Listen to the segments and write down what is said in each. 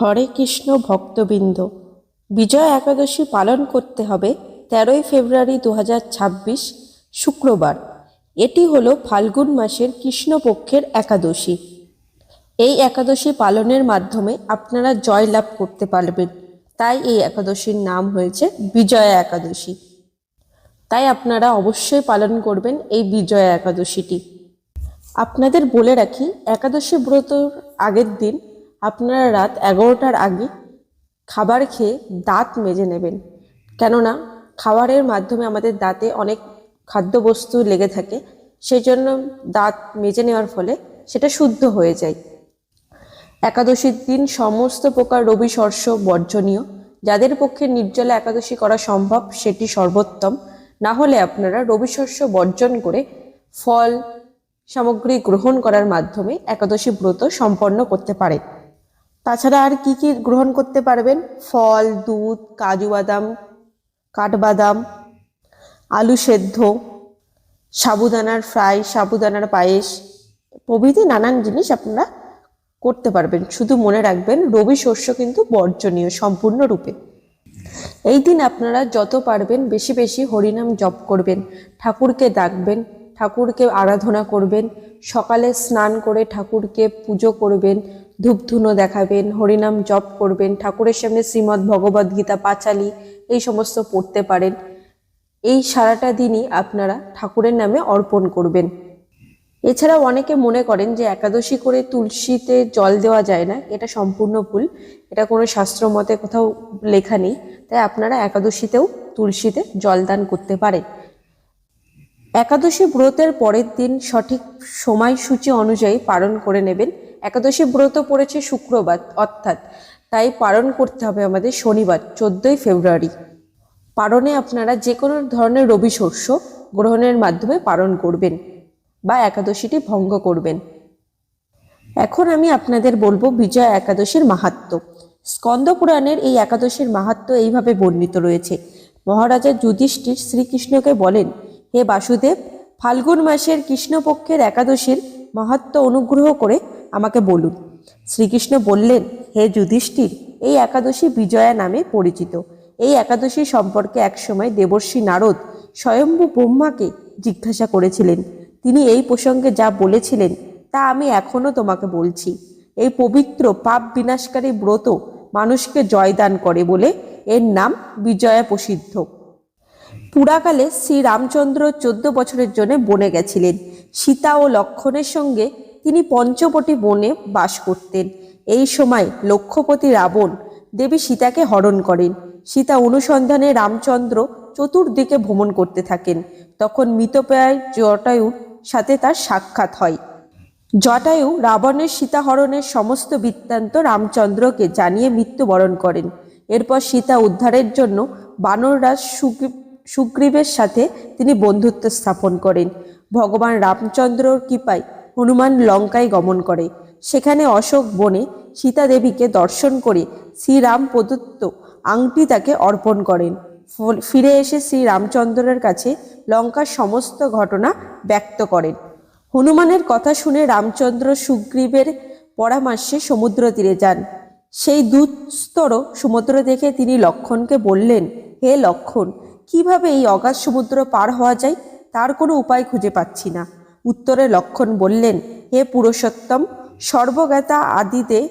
হরে কৃষ্ণ ভক্তবৃন্দ। বিজয়া একাদশী পালন করতে হবে তেরোই ফেব্রুয়ারি দু শুক্রবার। এটি হলো ফাল্গুন মাসের কৃষ্ণপক্ষের একাদশী। এই একাদশী পালনের মাধ্যমে আপনারা জয় লাভ করতে পারবেন। তাই এই একাদশীর নাম হয়েছে বিজয়া একাদশী। তাই আপনারা অবশ্যই পালন করবেন এই বিজয়া একাদশীটি। আপনাদের বলে রাখি, একাদশী ব্রতর আগের দিন আপনারা রাত এগারোটার আগে খাবার খেয়ে দাঁত মেজে নেবেন। কেননা খাবারের মাধ্যমে আমাদের দাঁতে অনেক খাদ্যবস্তু লেগে থাকে সেই জন্য দাঁত মেজে নেওয়ার ফলে সেটা শুদ্ধ হয়ে যায়। একাদশীর দিন সমস্ত প্রকার রবি শস্য বর্জনীয়। যাদের পক্ষে নির্জলা একাদশী করা সম্ভব, সেটি সর্বোত্তম। না হলে আপনারা রবি শস্য বর্জন করে ফল সামগ্রী গ্রহণ করার মাধ্যমে একাদশী ব্রত সম্পন্ন করতে পারেন। তাছাড়া আর কি কি গ্রহণ করতে পারবেন? ফল, দুধ, কাজু বাদাম, কাঠবাদাম, আলু সেদ্ধ, সাবুদানার ফ্রাই, সাবুদানার পায়েস, প্রভৃতি নানান জিনিস আপনারা করতে পারবেন। শুধু মনে রাখবেন, রবি শস্য কিন্তু বর্জনীয়, সম্পূর্ণরূপে। এই দিন আপনারা যত পারবেন, বেশি বেশি হরিনাম জপ করবেন, ঠাকুরকে ডাকবেন, ঠাকুরকে আরাধনা করবেন, সকালে স্নান করে ঠাকুরকে পুজো করবেন ধূপধুনো দেখাবেন, হরিনাম জপ করবেন, ঠাকুরের সামনে শ্রীমদ্ ভগবদ গীতা পাঁচালি, এই সমস্ত পড়তে পারেন। এই সারাটা দিনই আপনারা ঠাকুরের নামে অর্পণ করবেন। এছাড়াও অনেকে মনে করেন যে একাদশী করে তুলসীতে জল দেওয়া যায় না, এটা সম্পূর্ণ ভুল। এটা কোনো শাস্ত্র মতে কোথাও লেখা নেই। তাই আপনারা একাদশীতেও তুলসীতে জল দান করতে পারেন। একাদশী ব্রতের পরের দিন সঠিক সময়সূচি অনুযায়ী পালন করে নেবেন। একাদশী ব্রত পড়েছে শুক্রবার, অর্থাৎ তাই পালন করতে হবে আমাদের শনিবার, চোদ্দোই ফেব্রুয়ারি। পালনে আপনারা যে কোনো ধরনের রবি শস্য গ্রহণের মাধ্যমে পালন করবেন বা একাদশীটি ভঙ্গ করবেন। এখন আমি আপনাদের বলব বিজয়া একাদশীর মাহাত্ম। স্কন্দ পুরাণের এই একাদশীর মাহাত্ম এইভাবে বর্ণিত রয়েছে। মহারাজা যুধিষ্ঠির শ্রীকৃষ্ণকে বলেন হে বাসুদেব, ফাল্গুন মাসের কৃষ্ণপক্ষের একাদশীর মাহাত্ম অনুগ্রহ করে আমাকে বলুন। শ্রীকৃষ্ণ বললেন, হে যুধিষ্ঠির, এই একাদশী বিজয়া নামে পরিচিত। এই একাদশী সম্পর্কে একসময় দেবর্ষী নারদ স্বয়ম্ভু ব্রহ্মাকে জিজ্ঞাসা করেছিলেন। তিনি এই প্রসঙ্গে যা বলেছিলেন, তা আমি এখনও তোমাকে বলছি। এই পবিত্র, পাপ বিনাশকারী ব্রত মানুষকে জয়দান করে বলে এর নাম বিজয়া প্রসিদ্ধ। পুরাকালে শ্রী রামচন্দ্র চোদ্দ বছরের জন্য বনে গেছিলেন। সীতা ও লক্ষণের সঙ্গে তিনি পঞ্চবটি বনে বাস করতেন। এই সময় লক্ষ্যপতি রাবণ দেবী সীতাকে হরণ করেন। সীতা অনুসন্ধানে রামচন্দ্র চতুর্দিকে ভ্রমণ করতে থাকেন। তখন মৃতপ্রায় জটায়ুর সাথে তার সাক্ষাৎ হয়। জটায়ু রাবণের সীতাহরণের সমস্ত বৃত্তান্ত রামচন্দ্রকে জানিয়ে মৃত্যুবরণ করেন। এরপর সীতা উদ্ধারের জন্য বানররাজ সুগ্রী- সুগ্রীবের সাথে তিনি বন্ধুত্ব স্থাপন করেন। ভগবান রামচন্দ্রর কৃপায় হনুমান লঙ্কায় গমন করে। সেখানে অশোক বনে সীতা দেবীকে দর্শন করে শ্রীরাম প্রদত্ত আংটি তাকে অর্পণ করেন। ফিরে এসে শ্রী রামচন্দ্রের কাছে লঙ্কার সমস্ত ঘটনা ব্যক্ত করেন। হনুমানের কথা শুনে রামচন্দ্র সুগ্রীবের পরামর্শে সমুদ্র তীরে যান। সেই দুস্তর সমুদ্র দেখে তিনি লক্ষণকে বললেন, হে লক্ষণ কীভাবে এই অগাধ সমুদ্র পার হওয়া যায় তার কোনো উপায় খুঁজে পাচ্ছি না। উত্তরে লক্ষণ বললেন, হে পুরুষোত্তম, সর্বজ্ঞাতা আদিতে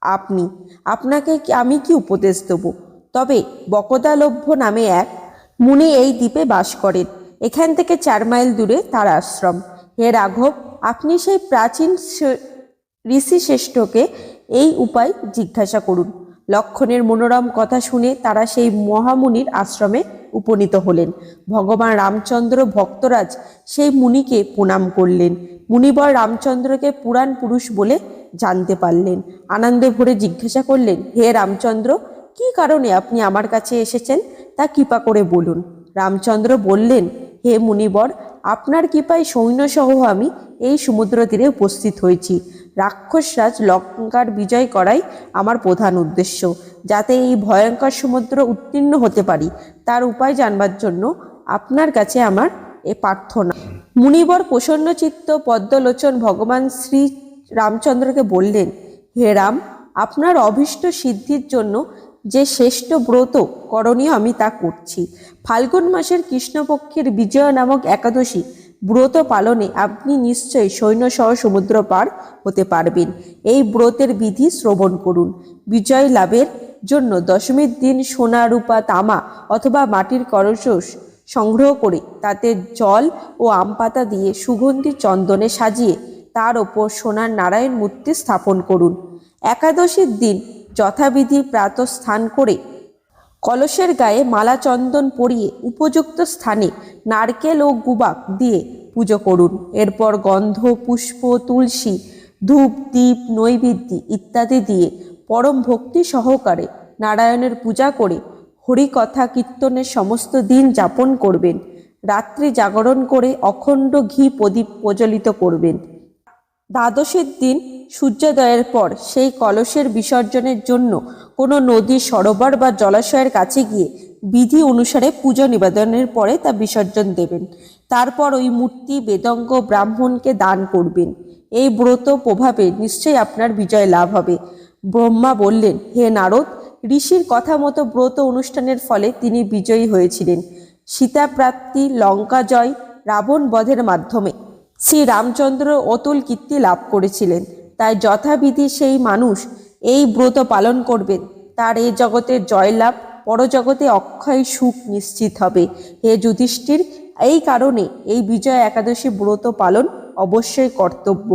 আপনি। আপনাকে আমি কি উপদেশ দেব? তবে বকদালভ্য নামে এক মুনি এই দ্বীপে বাস করেন। এখান থেকে চার মাইল দূরে তার আশ্রম। হে রাঘব, আপনি সেই প্রাচীন শ- ঋষি শ্রেষ্ঠকে এই উপায় জিজ্ঞাসা করুন। লক্ষণের মনোরম কথা শুনে তারা সেই মহামুনির আশ্রমে উপনীত হলেন। ভগবান রামচন্দ্র ভক্তরাজ সেই মুনিকে প্রণাম করলেন। মুনিবর রামচন্দ্রকে পুরাণ পুরুষ বলে জানতে পারলেন। আনন্দে ভরে জিজ্ঞাসা করলেন, হে রামচন্দ্র, কি কারণে আপনি আমার কাছে এসেছেন? তা কৃপা করে বলুন। রামচন্দ্র বললেন, হে মুনিবর, আপনার কৃপায় সৈন্যসহ আমি এই সমুদ্র তীরে উপস্থিত হয়েছি। রাক্ষসরাজ লঙ্কার বিজয় করাই আমার প্রধান উদ্দেশ্য, যাতে এই ভয়ঙ্কর সমুদ্র উত্তীর্ণ হতে পারি। তার উপায় জানবার জন্য আপনার কাছে আমার এ প্রার্থনা। মুনিবর প্রসন্নচিত্ত পদ্মলোচন ভগবান শ্রী রামচন্দ্রকে বললেন, হে রাম, আপনার অভীষ্ট সিদ্ধির জন্য যে শ্রেষ্ঠ ব্রত করণীয় আমি তা করছি। ফাল্গুন মাসের কৃষ্ণপক্ষের বিজয়া নামক একাদশী ব্রত পালনে আপনি নিশ্চয়ই সৈন্যসহ সমুদ্র পার হতে পারবেন। এই ব্রতের বিধি শ্রবণ করুন। বিজয় লাভের জন্য দশমীর দিন সোনা, রূপা, তামা অথবা মাটির করসস সংগ্রহ করে তাতে জল ও আম পাতা দিয়ে সুগন্ধি চন্দনে সাজিয়ে তার ওপর সোনার নারায়ণ মূর্তি স্থাপন করুন। একাদশীর দিন যথাবিধি প্রাতঃস্থান করে কলসের গায়ে মালা চন্দন পরিয়ে উপযুক্ত স্থানে নারকেল ও গুবাক দিয়ে পুজো করুন। এরপর গন্ধ, পুষ্প, তুলসী, ধূপ, দীপ, নৈবেদ্য ইত্যাদি দিয়ে পরম ভক্তি সহকারে নারায়ণের পূজা করে হরিকথা কীর্তনের সমস্ত দিন যাপন করবেন। রাত্রি জাগরণ করে অখণ্ড ঘি প্রদীপ প্রজ্বলিত করবেন। দ্বাদশের দিন সূর্যোদয়ের পর সেই কলসের বিসর্জনের জন্য কোনো নদী সরোবর বা জলাশয়ের কাছে গিয়ে বিধি অনুসারে পুজো নিবেদনের পরে তা বিসর্জন দেবেন। তারপর ওই মূর্তি বেদঙ্গ ব্রাহ্মণকে দান করবেন। এই ব্রত প্রভাবে নিশ্চয়ই আপনার বিজয় লাভ হবে। ব্রহ্মা বললেন, হে নারদ, ঋষির কথা মতো ব্রত অনুষ্ঠানের ফলে তিনি বিজয়ী হয়েছিলেন। সীতা প্রাপ্তি লঙ্কা জয়, রাবণ বধের মাধ্যমে শ্রী রামচন্দ্র অতুল কীর্তি লাভ করেছিলেন। তাই যথাবিধি সেই মানুষ এই ব্রত পালন করবেন তার এই জগতের জয়লাভ, পরজগতে অক্ষয় সুখ নিশ্চিত হবে। হে যুধিষ্ঠির, এই কারণে এই বিজয় একাদশী ব্রত পালন অবশ্যই কর্তব্য।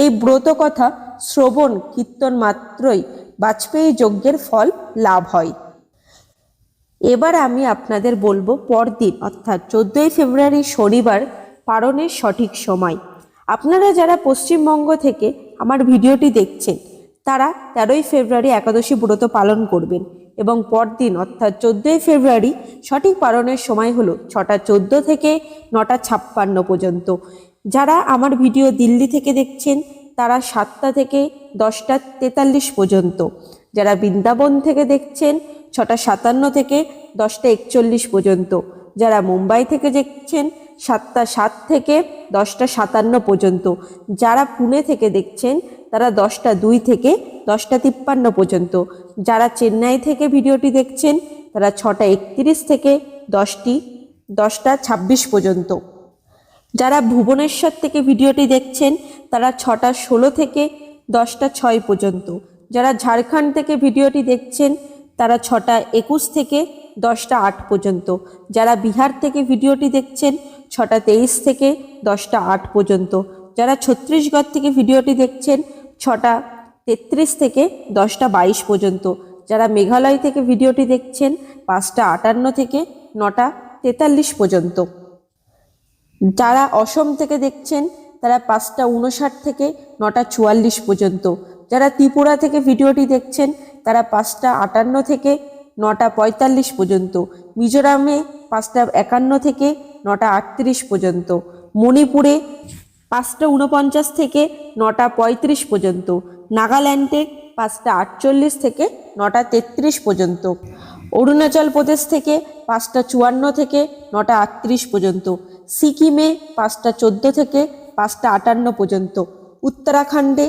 এই ব্রত কথা শ্রবণ, কীর্তন মাত্রই বাজপেয়ী যজ্ঞের ফল লাভ হয়। এবার আমি আপনাদের বলব পরদিন, অর্থাৎ চোদ্দোই ফেব্রুয়ারি শনিবার পালনের সঠিক সময়। আপনারা যারা পশ্চিমবঙ্গ থেকে আমার ভিডিওটি দেখছেন, তারা তেরোই ফেব্রুয়ারি একাদশী ব্রত পালন করবেন এবং পরদিন, অর্থাৎ চোদ্দোই ফেব্রুয়ারি, সঠিক পালনের সময় হলো ছটা চোদ্দ থেকে নটা ছাপ্পান্ন পর্যন্ত। যারা আমার ভিডিও দিল্লি থেকে দেখছেন, তারা সাতটা থেকে দশটা তেতাল্লিশ পর্যন্ত। যারা বৃন্দাবন থেকে দেখছেন, ছটা সাতান্ন থেকে দশটা একচল্লিশ পর্যন্ত। যারা মুম্বাই থেকে দেখছেন সাতটা সাত থেকে দশটা সাতান্ন পর্যন্ত। যারা পুনে থেকে দেখছেন, তারা দশটা দুই থেকে দশটা তিপ্পান্ন পর্যন্ত। যারা চেন্নাই থেকে ভিডিওটি দেখছেন, তারা ছটা একত্রিশ থেকে দশটি, দশটা ছাব্বিশ পর্যন্ত। যারা ভুবনেশ্বর থেকে ভিডিওটি দেখছেন, তারা ছটা ষোলো থেকে দশটা ছয় পর্যন্ত। যারা ঝাড়খণ্ড থেকে ভিডিওটি দেখছেন, তারা ছটা একুশ থেকে দশটা আট পর্যন্ত। যারা বিহার থেকে ভিডিওটি দেখছেন ছটা তেইশ থেকে দশটা আট পর্যন্ত। যারা ছত্তিশগড় থেকে ভিডিওটি দেখছেন, ছটা তেত্রিশ থেকে দশটা বাইশ পর্যন্ত। যারা মেঘালয় থেকে ভিডিওটি দেখছেন, পাঁচটা আটান্ন থেকে নটা তেতাল্লিশ পর্যন্ত। যারা অসম থেকে দেখছেন, তারা পাঁচটা উনষাট থেকে নটা চুয়াল্লিশ পর্যন্ত। যারা ত্রিপুরা থেকে ভিডিওটি দেখছেন, তারা পাঁচটা আটান্ন থেকে নটা পঁয়তাল্লিশ পর্যন্ত। মিজোরামে পাঁচটা একান্ন থেকে নটা আটত্রিশ পর্যন্ত। মণিপুরে পাঁচটা উনপঞ্চাশ থেকে নটা পঁয়ত্রিশ পর্যন্ত। নাগাল্যান্ডে পাঁচটা আটচল্লিশ থেকে নটা তেত্রিশ পর্যন্ত। অরুণাচল প্রদেশ থেকে পাঁচটা চুয়ান্ন থেকে নটা আটত্রিশ পর্যন্ত। সিকিমে পাঁচটা চোদ্দ থেকে পাঁচটা আটান্ন পর্যন্ত। উত্তরাখণ্ডে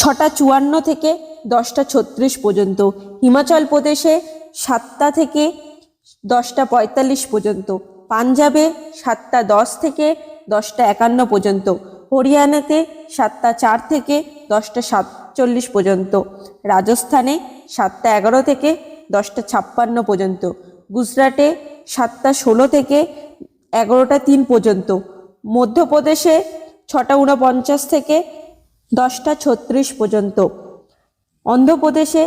ছটা চুয়ান্ন থেকে দশটা ছত্রিশ পর্যন্ত। হিমাচল প্রদেশে সাতটা থেকে দশটা পঁয়তাল্লিশ পর্যন্ত। পাঞ্জাবে সাতটা দশ থেকে দশটা একান্ন পর্যন্ত, হরিয়ানাতে সাতটা চার থেকে দশটা সাতচল্লিশ পর্যন্ত, রাজস্থানে সাতটা এগারো থেকে দশটা ছাপ্পান্ন পর্যন্ত, গুজরাটে সাতটা ষোলো থেকে এগারোটা তিন পর্যন্ত, মধ্যপ্রদেশে ছটা উনপঞ্চাশ থেকে দশটা ছত্রিশ পর্যন্ত, অন্ধ্রপ্রদেশে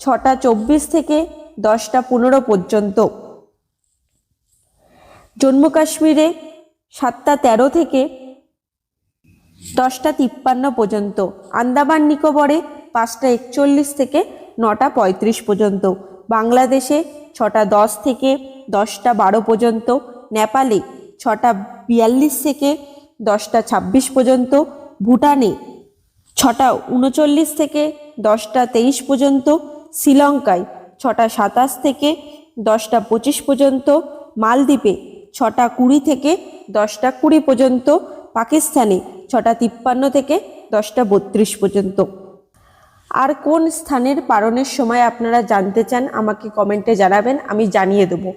ছটা চব্বিশ থেকে দশটা পনেরো পর্যন্ত। জম্মু কাশ্মীরে সাতটা তেরো থেকে দশটা তিপ্পান্ন পর্যন্ত, আন্দামান নিকোবরে পাঁচটা একচল্লিশ থেকে নটা পঁয়ত্রিশ পর্যন্ত, বাংলাদেশে ছটা দশ থেকে দশটা বারো পর্যন্ত, নেপালে ছটা বিয়াল্লিশ থেকে দশটা ছাব্বিশ পর্যন্ত, ভুটানে ছটা উনচল্লিশ থেকে দশটা তেইশ পর্যন্ত, শ্রীলঙ্কায় ছটা সাতাশ থেকে দশটা পঁচিশ পর্যন্ত, মালদ্বীপে ছটা কুড়ি থেকে দশটা কুড়ি পর্যন্ত, পাকিস্তানে ছটা তিপ্পান্ন থেকে দশটা বত্রিশ পর্যন্ত। আর কোন স্থানের পারণের সময় আপনারা জানতে চান, আমাকে কমেন্টে জানাবেন, আমি জানিয়ে দেবো।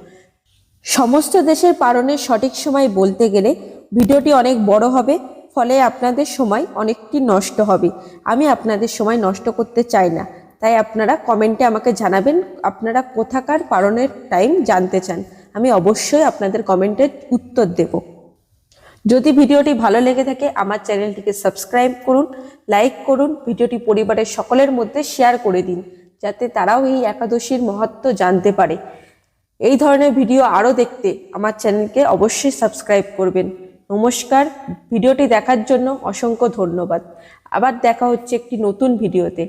সমস্ত দেশের পারণের সঠিক সময় বলতে গেলে ভিডিওটি অনেক বড় হবে, ফলে আপনাদের সময় অনেকটি নষ্ট হবে। আমি আপনাদের সময় নষ্ট করতে চাই না, তাই আপনারা কমেন্টে আমাকে জানাবেন, আপনারা কোথাকার পারণের টাইম জানতে চান। আমি অবশ্যই আপনাদের কমেন্টের উত্তর দেব। যদি ভিডিওটি ভালো লেগে থাকে, আমার চ্যানেলটিকে সাবস্ক্রাইব করুন লাইক করুন, ভিডিওটি পরিবারের সকলের মধ্যে শেয়ার করে দিন, যাতে তারাও এই একাদশীর মহত্ব জানতে পারে। এই ধরনের ভিডিও আরও দেখতে আমার চ্যানেলকে অবশ্যই সাবস্ক্রাইব করবেন। নমস্কার, ভিডিওটি দেখার জন্য অসংখ্য ধন্যবাদ। আবার দেখা হচ্ছে একটি নতুন ভিডিওতে